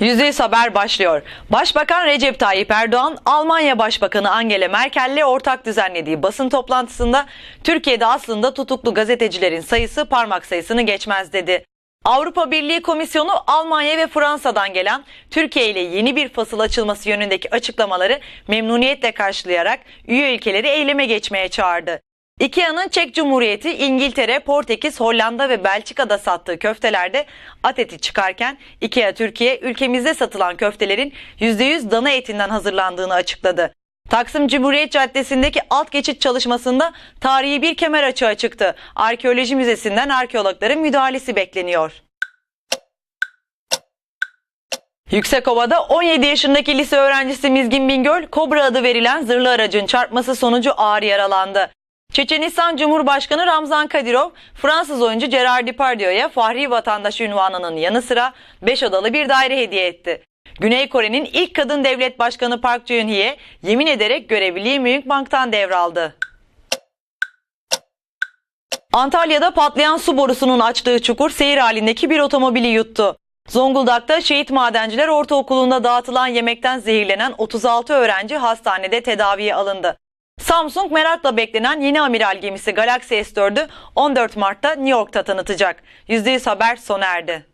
Yüzdeyiz haber başlıyor. Başbakan Recep Tayyip Erdoğan, Almanya Başbakanı Angela Merkel'le ortak düzenlediği basın toplantısında Türkiye'de aslında tutuklu gazetecilerin sayısı parmak sayısını geçmez dedi. Avrupa Birliği Komisyonu Almanya ve Fransa'dan gelen Türkiye ile yeni bir fasıl açılması yönündeki açıklamaları memnuniyetle karşılayarak üye ülkeleri eyleme geçmeye çağırdı. IKEA'nın Çek Cumhuriyeti, İngiltere, Portekiz, Hollanda ve Belçika'da sattığı köftelerde at eti çıkarken IKEA Türkiye ülkemizde satılan köftelerin %100 dana etinden hazırlandığını açıkladı. Taksim Cumhuriyet Caddesi'ndeki alt geçit çalışmasında tarihi bir kemer açığa çıktı. Arkeoloji Müzesi'nden arkeologların müdahalesi bekleniyor. Yüksekova'da 17 yaşındaki lise öğrencisi Mizgin Bingöl, Kobra adı verilen zırhlı aracın çarpması sonucu ağır yaralandı. Çeçenistan Cumhurbaşkanı Ramzan Kadyrov, Fransız oyuncu Gerard Depardieu'ya Fahri Vatandaş ünvanının yanı sıra 5 odalı bir daire hediye etti. Güney Kore'nin ilk kadın devlet başkanı Park Geun-hye yemin ederek görevliliği Münich Bank'tan devraldı. Antalya'da patlayan su borusunun açtığı çukur seyir halindeki bir otomobili yuttu. Zonguldak'ta Şehit Madenciler Ortaokulu'nda dağıtılan yemekten zehirlenen 36 öğrenci hastanede tedaviye alındı. Samsung merakla beklenen yeni amiral gemisi Galaxy S4'ü 14 Mart'ta New York'ta tanıtacak. %100 haber sona erdi.